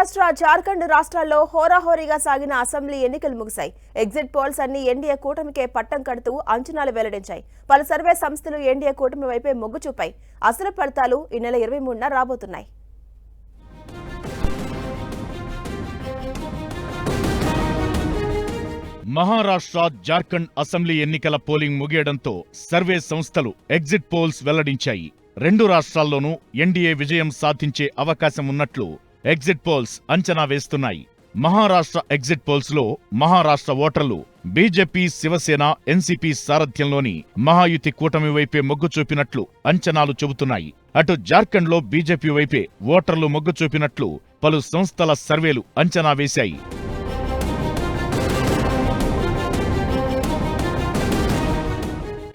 మహారాష్ట్ర జార్ఖండ్ రాష్ట్రాల్లో హోరాహోరీగా సాగిన అసెంబ్లీ ఎన్నికలు ముగిశాయి. ఎగ్జిట్ పోల్స్ అన్ని ఎన్డీఏ కూటమికే పట్టం కడుతూ అంచనాలు వెల్లడించాయి. పలు సర్వే సంస్థలు ఎన్డీఏ కూటమి వైపే మొగ్గు చూపాయి. అసలు ఫలితాలు ఈ నెల ఇరవై మూడున రాబోతున్నాయి. మహారాష్ట్ర జార్ఖండ్ అసెంబ్లీ ఎన్నికల పోలింగ్ ముగియడంతో సర్వే సంస్థలు ఎగ్జిట్ పోల్స్ వెల్లడించాయి. రెండు రాష్ట్రాల్లోనూ ఎన్డీఏ విజయం సాధించే అవకాశం ఉన్నట్లు ఎగ్జిట్ పోల్స్ అంచనా వేస్తున్నాయి. మహారాష్ట్ర ఎగ్జిట్ పోల్స్లో మహారాష్ట్ర ఓటర్లు బీజేపీ శివసేన ఎన్సీపీ సారథ్యంలోని మహాయుతి కూటమి వైపే మొగ్గు చూపినట్లు అంచనాలు చెబుతున్నాయి. అటు జార్ఖండ్లో బీజేపీ వైపే ఓటర్లు మొగ్గు చూపినట్లు పలు సంస్థల సర్వేలు అంచనా వేశాయి.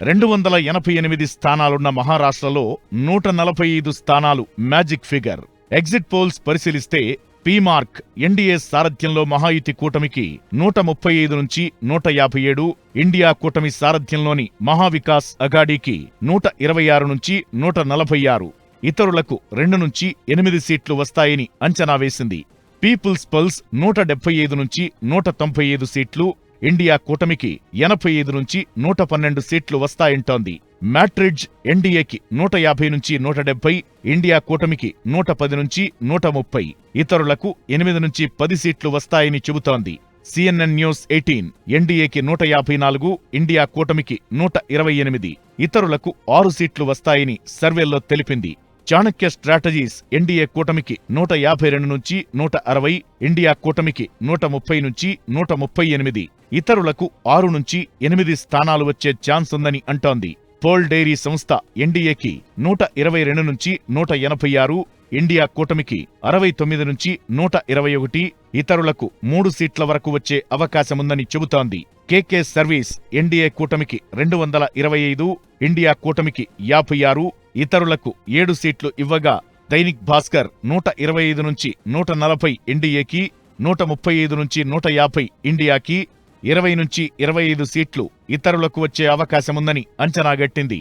రెండు వందల ఎనభై ఎనిమిది స్థానాలున్న మహారాష్ట్రలో నూట నలభై ఐదు స్థానాలు మ్యాజిక్ ఫిగర్. ఎగ్జిట్ పోల్స్ పరిశీలిస్తే పీమార్క్ ఎన్డీఏ సారథ్యంలో మహాయుతి కూటమికి నూట ముప్పై ఐదు నుంచి నూట యాభై ఏడు ఇండియా కూటమి సారథ్యంలోని మహావికాస్ అఘాడీకి నూట ఇరవై ఆరు నుంచి నూట నలభై ఆరు ఇతరులకు రెండు నుంచి ఎనిమిది సీట్లు వస్తాయని అంచనా వేసింది. పీపుల్స్ పల్స్ నూట డెబ్బై ఐదు నుంచి నూట తొంభై ఐదు సీట్లు ఇండియా కూటమికి ఎనభై ఐదు నుంచి నూట పన్నెండు సీట్లు వస్తాయంటోంది. మ్యాట్రిడ్జ్ ఎన్డీఏకి నూట యాభై నుంచి నూట డెబ్బై ఇండియా కూటమికి నూట పది నుంచి నూట ముప్పై ఇతరులకు ఎనిమిది నుంచి పది సీట్లు వస్తాయని చెబుతోంది. సిఎన్ఎన్ న్యూస్ ఎయిటీన్ ఎన్డీఏకి నూట యాభై నాలుగు ఇండియా కూటమికి నూట ఇరవై ఎనిమిది ఇతరులకు ఆరు సీట్లు వస్తాయని సర్వేల్లో తెలిపింది. చాణక్య స్ట్రాటజీస్ ఎన్డీఏ కూటమికి నూట యాభై రెండు నుంచి నూట అరవై ఇండియా కూటమికి నూట ముప్పై నుంచి నూట ముప్పై ఎనిమిది ఇతరులకు ఆరు నుంచి ఎనిమిది స్థానాలు వచ్చే ఛాన్స్ ఉందని అంటోంది. పోల్ డైరీ సంస్థ ఎన్డీఏకి నూట ఇరవై రెండు నుంచి నూట ఎనభై ఆరు ఇండియా కూటమికి అరవై తొమ్మిది నుంచి నూట ఇరవై ఒకటి ఇతరులకు మూడు సీట్ల వరకు వచ్చే అవకాశముందని చెబుతోంది. కేకే సర్వీస్ ఎన్డీఏ కూటమికి రెండు వందల ఇరవై ఐదు ఇండియా కూటమికి యాభై ఆరు ఇతరులకు ఏడు సీట్లు ఇవ్వగా దైనిక్ భాస్కర్ నూట ఇరవై ఐదు నుంచి నూట నలభై ఎన్డీఏకి నూట ముప్పై ఐదు నుంచి నూట యాభై ఇండియాకి ఇరవై నుంచి ఇరవై ఐదు సీట్లు ఇతరులకు వచ్చే అవకాశముందని అంచనాగట్టింది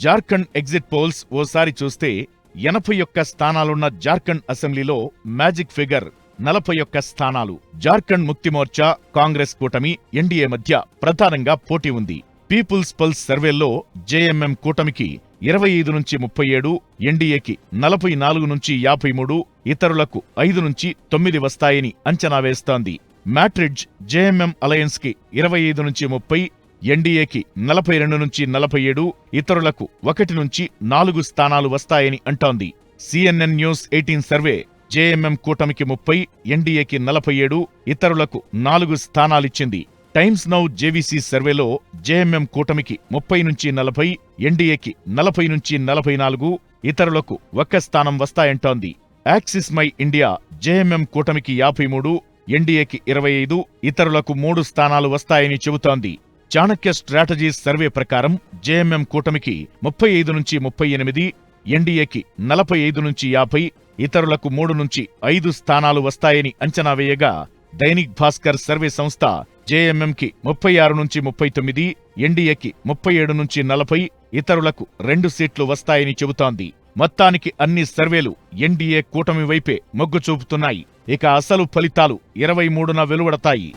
జార్ఖండ్ ఎగ్జిట్ పోల్స్ ఓసారి చూస్తే ఎనభై ఒక్క స్థానాలున్న జార్ఖండ్ అసెంబ్లీలో మ్యాజిక్ ఫిగర్ నలభై ఒక్క స్థానాలు. జార్ఖండ్ ముక్తి మోర్చా కాంగ్రెస్ కూటమి ఎన్డీఏ మధ్య ప్రధానంగా పోటీ ఉంది. పీపుల్స్ పల్స్ సర్వేల్లో జేఎంఎం కూటమికి ఇరవై ఐదు నుంచి ముప్పై ఏడు ఎన్డీఏకి నలభై నాలుగు నుంచి యాభై మూడు ఇతరులకు ఐదు నుంచి తొమ్మిది వస్తాయని అంచనా వేస్తోంది. మ్యాట్రిడ్జ్ జేఎంఎం అలయన్స్కి ఇరవై ఐదు నుంచి ముప్పై ఎన్డీఏకి నలభై రెండు నుంచి నలభై ఏడు ఇతరులకు ఒకటి నుంచి నాలుగు స్థానాలు వస్తాయని అంటోంది. CNN news eighteen survey JMM కూటమికి ముప్పై ఎన్డీఏకి నలభై ఏడు ఇతరులకు నాలుగు స్థానాలిచ్చింది. టైమ్స్ నౌ జేవీసీ సర్వేలో జేఎంఎం కూటమికి ముప్పై నుంచి నలభై ఎన్డీఏకి నలభై నుంచి నలభై నాలుగు ఇతరులకు ఒక్క స్థానం వస్తాయంటోంది. యాక్సిస్ మై ఇండియా జేఎంఎం కూటమికి యాభై మూడు ఎన్డీఏకి ఇరవై ఐదు ఇతరులకు మూడు స్థానాలు వస్తాయని చెబుతోంది. చాణక్య స్ట్రాటజీస్ సర్వే ప్రకారం జేఎంఎం కూటమికి ముప్పై ఐదు నుంచి ముప్పై ఎనిమిది ఎన్డీఏకి నలభై ఐదు నుంచి యాభై ఇతరులకు మూడు నుంచి ఐదు స్థానాలు వస్తాయని అంచనా వేయగా దైనిక్ భాస్కర్ సర్వే సంస్థ జేఎంఎంకి ముప్పై ఆరు నుంచి ముప్పై తొమ్మిది ఎన్డీఏకి ముప్పై ఏడు నుంచి నలభై ఇతరులకు రెండు సీట్లు వస్తాయని చెబుతోంది. మొత్తానికి అన్ని సర్వేలు ఎన్డీఏ కూటమి వైపే మొగ్గు చూపుతున్నాయి. ఇక అసలు ఫలితాలు ఇరవై మూడున వెలువడతాయి.